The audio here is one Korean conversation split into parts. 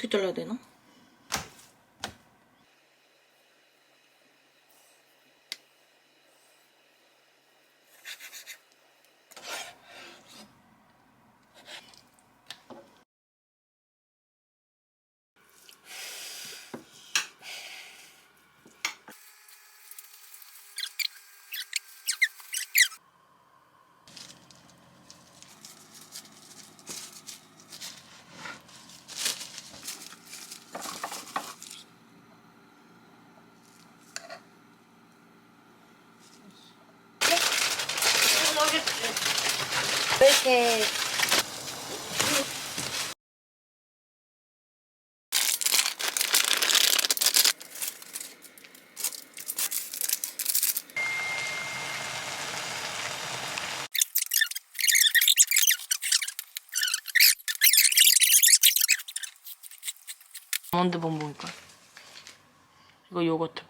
어떻게 잘라야 되나? 이렇게 아몬드 bonbon일까? 이거 요거트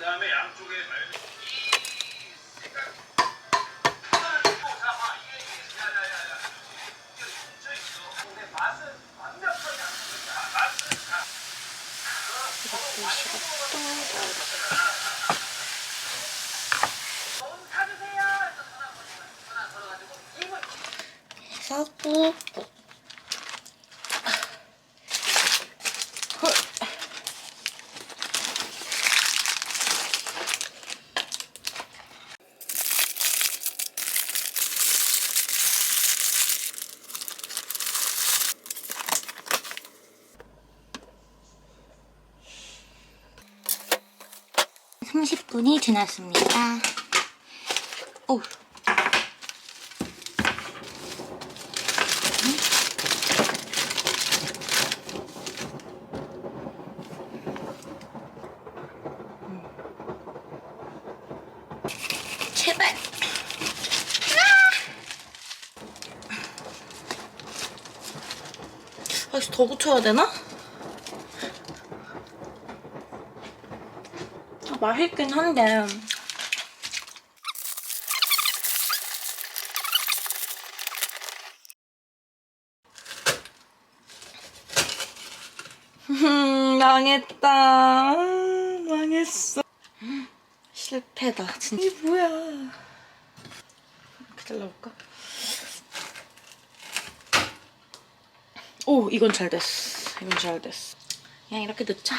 그다음에 양쪽에 말. 해 30분이 지났습니다. 오. 음. 제발. 아! 더 고쳐야 되나? 맛있긴 한데. 음, 망했다. 음, 망했어. 실패다. 진짜. 이게 뭐야. 이렇게 잘라볼까? 오, 이건 잘 됐어. 이건 잘 됐어. 그냥 이렇게 넣자.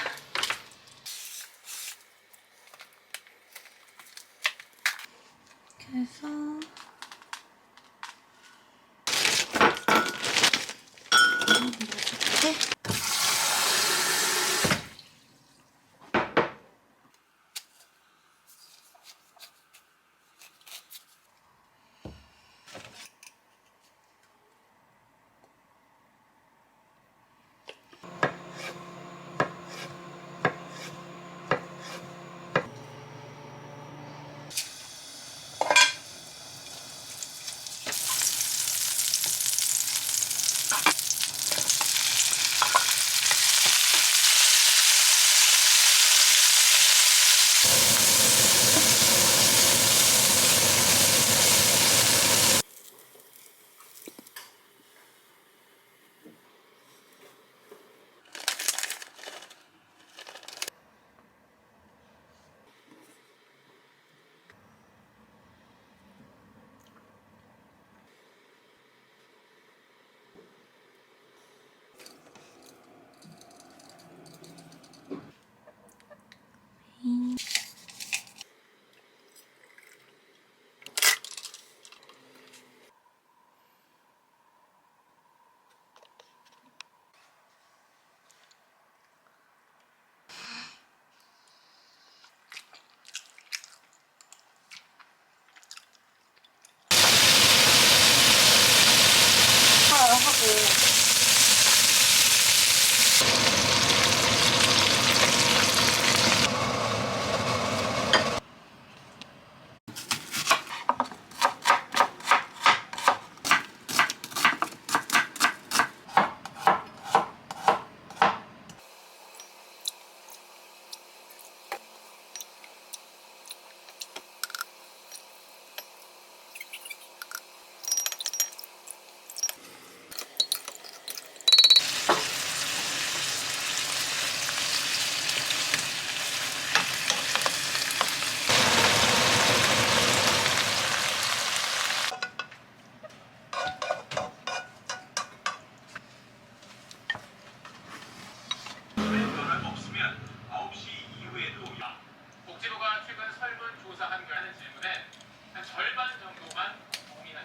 결과는 질문에 한 절반 정도만 고민한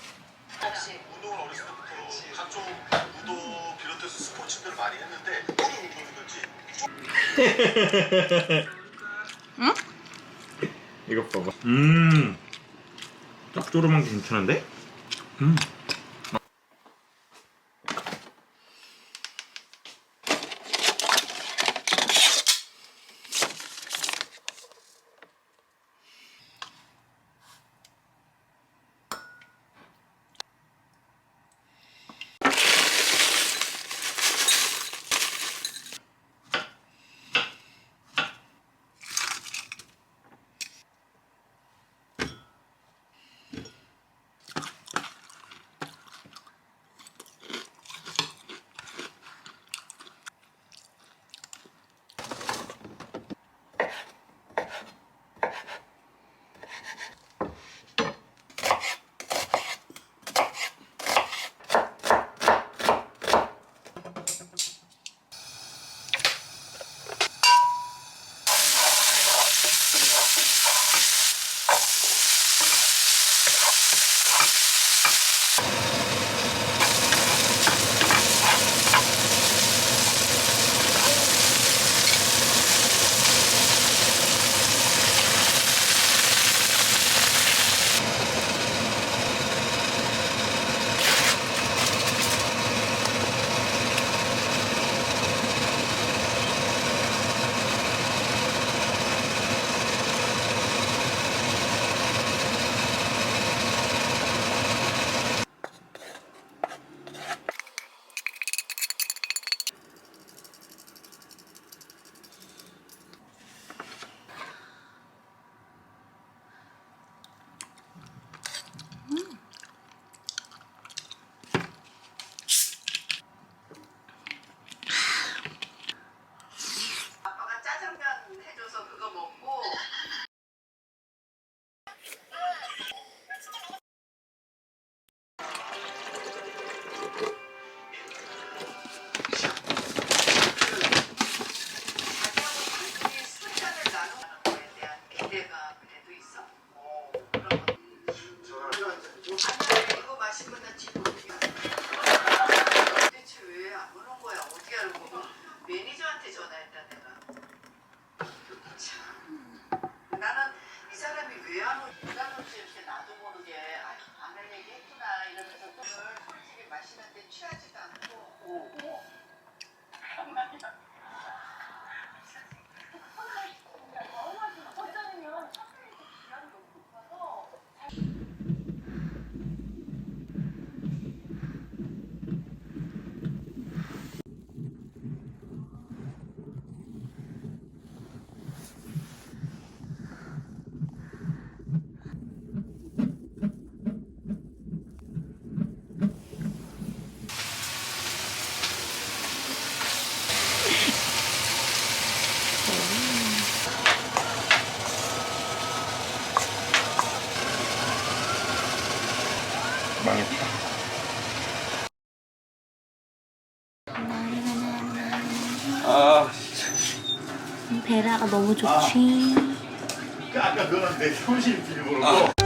운동을 어렸을 때부터 각종 무도 비롯해서 스포츠들을 많이 했는데 어느 운동이든지 이거 봐봐. 음. 짭조름한 게 괜찮은데? 음. 베라가 너무 좋지. 아까 너는 내 빌고 그러고